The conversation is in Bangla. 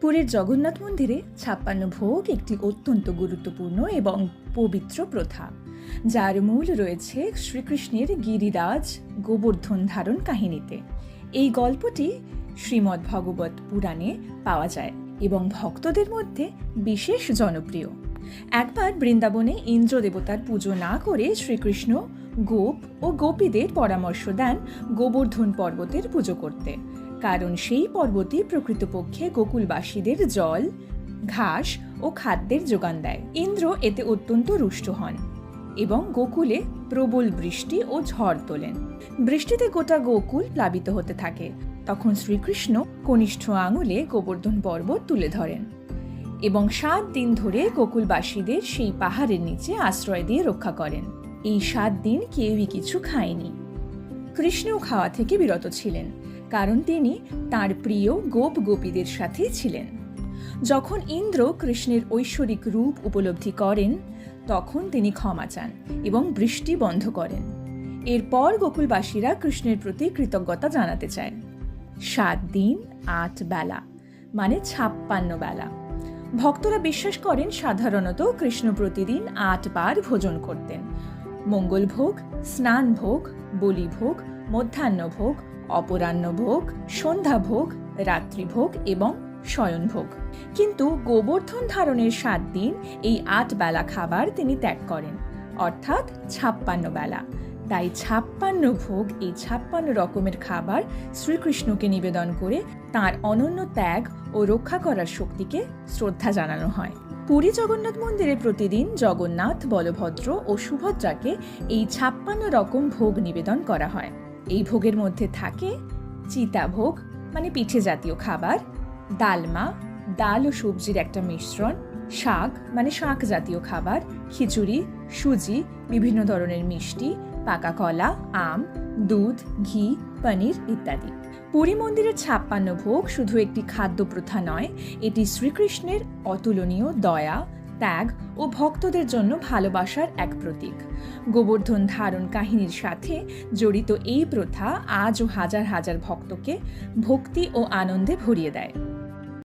পুরীর জগন্নাথ মন্দিরে ছাপ্পান্ন ভোগ একটি অত্যন্ত গুরুত্বপূর্ণ এবং পবিত্র প্রথা, যার মূল রয়েছে শ্রীকৃষ্ণের গিরিরাজ গোবর্ধন ধারণ কাহিনীতে। এই গল্পটি শ্রীমদ্ ভগবত পুরাণে পাওয়া যায় এবং ভক্তদের মধ্যে বিশেষ জনপ্রিয়। একবার বৃন্দাবনে ইন্দ্র দেবতার পুজো না করে শ্রীকৃষ্ণ গোপ ও গোপীদের পরামর্শ দেন গোবর্ধন পর্বতের পুজো করতে। কারণ সেই পর্বতই প্রকৃতপক্ষে গোকুলবাসীদের জল, ঘাস ও খাদ্যের যোগান দেয়। ইন্দ্র এতে অত্যন্ত রুষ্ট হন এবং গোকুলে প্রবল বৃষ্টি ও ঝড় তোলেন। বৃষ্টিতে গোটা গোকুল প্লাবিত হতে থাকে। তখন শ্রীকৃষ্ণ কনিষ্ঠ আঙুলে গোবর্ধন পর্বত তুলে ধরেন এবং সাত দিন ধরে গোকুলবাসীদের সেই পাহাড়ের নিচে আশ্রয় দিয়ে রক্ষা করেন। এই সাত দিন কেউই কিছু খায়নি। কৃষ্ণও খাওয়া থেকে বিরত ছিলেন। কারণ তিনি তার প্রিয় গোপ গোপীদের সাথে ছিলেন। যখন ইন্দ্র কৃষ্ণের ঐশ্বরিক রূপ উপলব্ধি করেন, তখন তিনি ক্ষমা চান এবং বৃষ্টি বন্ধ করেন। এরপর গোকুলবাসীরা কৃষ্ণের প্রতি কৃতজ্ঞতা জানাতে চায়। সাত দিন, আট বেলা মানে ছাপ্পান্ন বেলা। ভক্তরা বিশ্বাস করেন সাধারণত কৃষ্ণ প্রতিদিন আটবার ভোজন করতেন। মঙ্গলভোগ স্নানভোগ বলিভোগ মধ্যাহ্নভোগ অপরাহ্নভোগ সন্ধ্যাভোগ রাত্রিভোগ এবং শয়নভোগ কিন্তু গোবর্ধন ধারণের সাত দিন এই আট বেলা খাবার তিনি ত্যাগ করেন, অর্থাৎ ছাপ্পান্ন বেলা। তাই ছাপ্পান্ন ভোগ, এই ছাপ্পান্ন রকমের খাবার শ্রীকৃষ্ণকে নিবেদন করে তার অনন্য ত্যাগ ও রক্ষা করার শক্তিকে শ্রদ্ধা জানানো হয়। পুরী জগন্নাথ মন্দিরে প্রতিদিন জগন্নাথ, বলভদ্র ও সুভদ্রাকে এই ছাপ্পান্ন রকম ভোগ নিবেদন করা হয়। এই ভোগের মধ্যে থাকে চিতাভোগ মানে পিঠে জাতীয় খাবার, ডালমা, ডাল ও সবজির একটা মিশ্রণ, শাক মানে শাক জাতীয় খাবার, খিচুড়ি, সুজি, বিভিন্ন ধরনের মিষ্টি, পাকা কলা, আম, দুধ, ঘি, পনির ইত্যাদি। পুরী মন্দিরের ছাপ্পান্ন ভোগ শুধু একটি খাদ্য প্রথা নয়, এটি শ্রীকৃষ্ণের অতুলনীয় দয়া ত্যাগ ও ভক্তদের জন্য ভালোবাসার এক প্রতীক। গোবর্ধন ধারণ কাহিনীর সাথে জড়িত এই প্রথা আজও হাজার হাজার ভক্তকে ভক্তি ও আনন্দে ভরিয়ে দেয়।